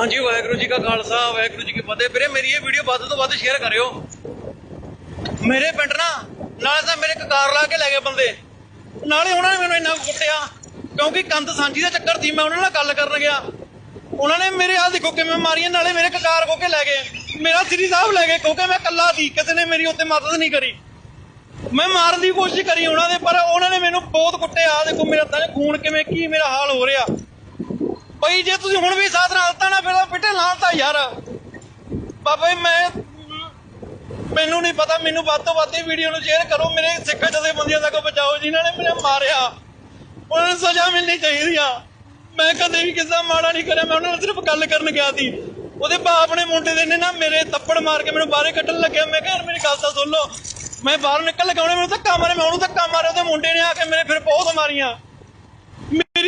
ਹਾਂਜੀ, ਵਾਹਿਗੁਰੂ ਜੀ ਕਾ ਖਾਲਸਾ, ਵਾਹਿਗੁਰੂ ਜੀ ਕੀ ਫਤਿਹ। ਵੀਰੇ, ਮੇਰੀ ਇਹ ਵੀਡੀਓ ਵੱਧ ਤੋਂ ਵੱਧ ਸ਼ੇਅਰ ਕਰਿਓ। ਮੇਰੇ ਪਿੰਡ ਨਾ, ਨਾਲੇ ਤਾਂ ਮੇਰੇ ਕਕਾਰ ਲਾ ਕੇ ਲੈ ਗਏ ਬੰਦੇ। ਨਾਲੇ ਉਹਨਾਂ ਨੇ ਮੈਨੂੰ ਇੰਨਾ ਕੁੱਟਿਆ, ਕਿਉਂਕਿ ਕੰਧ ਸਾਂਝੀ ਦਾ ਚੱਕਰ ਸੀ, ਮੈਂ ਉਹਨਾਂ ਨਾਲ ਗੱਲ ਕਰਨ ਗਿਆ। ਉਹਨਾਂ ਨੇ ਮੇਰੇ ਹਾਲ ਦੇਖੋ ਕਿਵੇਂ ਮਾਰੀਆਂ, ਨਾਲੇ ਮੇਰੇ ਕਕਾਰ ਕੋ ਕੇ ਲੈ ਗਏ। ਮੇਰਾ ਸ੍ਰੀ ਸਾਹਿਬ ਲੈ ਗਏ ਕਿਉਂਕਿ ਮੈਂ ਕੱਲਾ ਸੀ, ਕਿਸੇ ਨੇ ਮੇਰੀ ਉੱਤੇ ਮਦਦ ਨਹੀਂ ਕਰੀ। ਮੈਂ ਮਾਰਨ ਦੀ ਕੋਸ਼ਿਸ਼ ਕਰੀ ਉਹਨਾਂ ਦੇ, ਪਰ ਉਹਨਾਂ ਨੇ ਮੈਨੂੰ ਬਹੁਤ ਕੁੱਟਿਆ। ਦੇਖੋ, ਮੇਰਾ ਤਾਂ ਖੂਨ ਕਿਵੇਂ, ਕੀ ਮੇਰਾ ਹਾਲ ਹੋ ਰਿਹਾ। ਬਈ ਜੇ ਤੁਸੀਂ ਹੁਣ ਵੀ ਸਾਥ ਨਾਲ ਤਾਂ ਨਾ, ਫਿਰ ਤਾਂ ਪਿੱਟੇ ਲਾਂਤਾ ਯਾਰ। ਬਾਬਾ ਜੀ, ਮੈਂ ਮੈਨੂੰ ਨਹੀਂ ਪਤਾ, ਮੈਨੂੰ ਵੱਧ ਤੋਂ ਵੱਧ ਇਹ ਵੀਡੀਓ ਨੂੰ ਸ਼ੇਅਰ ਕਰੋ। ਮੇਰੇ ਸਿੱਖ ਜਦੇ ਤੱਕ ਬਚਾਓ ਜਿਨ੍ਹਾਂ ਨੇ ਮੈਨੂੰ ਮਾਰਿਆ। ਉਹਨਾਂ ਨੂੰ ਸਜ਼ਾ ਮਿਲਣੀ ਚਾਹੀਦੀ ਆ। ਮੈਂ ਕਦੇ ਵੀ ਕਿਸੇ ਦਾ ਮਾੜਾ ਨਹੀਂ ਕਰਿਆ, ਮੈਂ ਉਹਨਾਂ ਨਾਲ ਸਿਰਫ ਗੱਲ ਕਰਨ ਗਿਆ ਸੀ। ਉਹਦੇ ਬਾਪ ਨੇ ਮੁੰਡੇ ਦੇ ਨੇ ਨਾ ਮੇਰੇ ਤੱਪੜ ਮਾਰ ਕੇ ਮੈਨੂੰ ਬਾਹਰੇ ਕੱਢਣ ਲੱਗਿਆ। ਮੈਂ ਕਿਹਾ, ਯਾਰ, ਮੇਰੀ ਗੱਲ ਤਾਂ ਸੁਣ ਲਓ। ਮੈਂ ਬਾਹਰ ਨਿਕਲ ਲਗਾ ਮੈਨੂੰ ਧੱਕਾ ਮਾਰਿਆ, ਮੈਂ ਉਹਨੂੰ ਧੱਕਾ ਮਾਰਿਆ, ਉਹਦੇ ਮੁੰਡੇ ਨੇ ਆ ਕੇ ਮੇਰੇ ਫਿਰ ਬਹੁਤ ਮਾਰੀਆਂ।